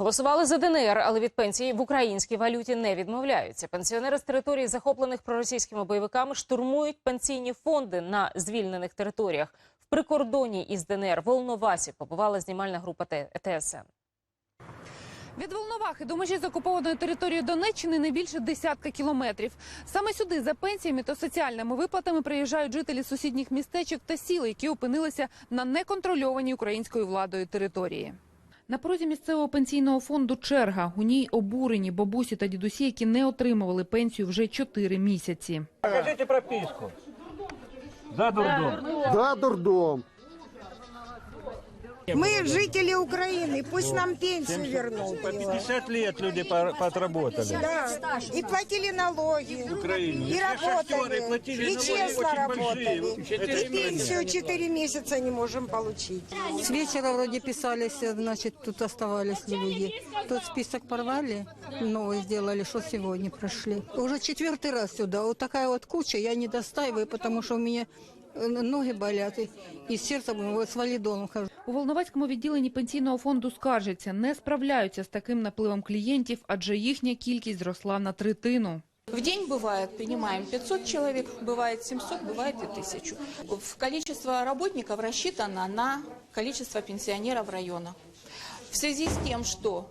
Голосували за ДНР, але від пенсії в українській валюті не відмовляються. Пенсіонери з територій, захоплених проросійськими бойовиками, штурмують пенсійні фонди на звільнених територіях. В прикордонні із ДНР Волновасі побувала знімальна група ТСН. Від Волновахи до межі з окупованою територією Донеччини не більше десятка кілометрів. Саме сюди за пенсіями та соціальними виплатами приїжджають жителі сусідніх містечок та сіл, які опинилися на неконтрольованій українською владою території. На порозі місцевого пенсійного фонду черга. У ній обурені бабусі та дідусі, які не отримували пенсію вже чотири місяці. Покажіть прописку. За дурдом. За дурдом. Мы жители Украины, пусть нам пенсию вернут. По его. 50 лет люди по- поотработали. Да, и платили налоги, Украине. и работали, платили и честно работали. И пенсию 4 месяца не можем получить. С вечера вроде писались, значит, тут оставались люди. Тут список порвали, новый сделали, что сегодня прошли. Уже четвертый раз сюда. Вот такая вот куча, я не достаиваю, потому что у меня э, ноги болят, и, и сердце вот с валидоном хожу. У Волноваському відділенні пенсійного фонду скаржаться, не справляються з таким напливом клієнтів, адже їхня кількість зросла на третину. В день бывает, принимаем 500 человек, бывает 700, бывает и 1000. В количество работников рассчитано на количество пенсионеров района. В связи с тем, что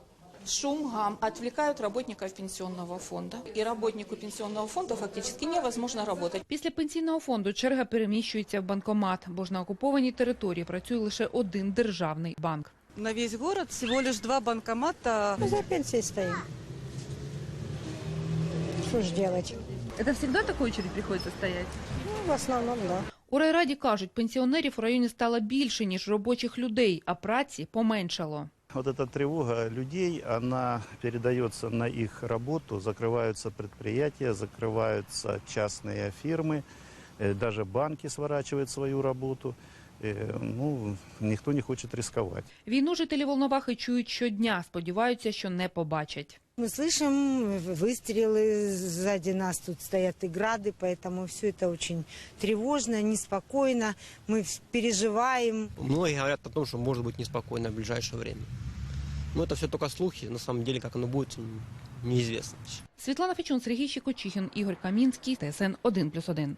шум, гам отвлекают работников пенсионного фонда. И работнику пенсионного фонда фактически невозможно работать. Після пенсійного фонду черга переміщується в банкомат, бо ж на окупованій території працює лише один державний банк. На весь город всего лишь два банкомата. Мы за пенсией стоим. Что ж делать? Це завжди таку очередь приходиться стояти? Ну, в основном, да. У райраді кажуть, пенсіонерів у районі стало більше, ніж робочих людей, а праці поменшало. Вот эта тревога людей, она передается на их работу, закрываются предприятия, закрываются частные фирмы, э, даже банки сворачивают свою работу. Э, Ну, никто не хочет рисковать. Війну жителі Волновахи чують щодня, сподіваються, що не побачать. Мы слышим выстрелы, сзади нас тут стоят и грады, поэтому все это очень тревожно, неспокойно. Мы вс- переживаем. Многие говорят о том, что может быть неспокойно в ближайшее время. Но это все только слухи. На самом деле, как оно будет, м, неизвестно. Світлана Фечун, Сергій Щекочихін, Ігор Камінський, ТСН 1+,1.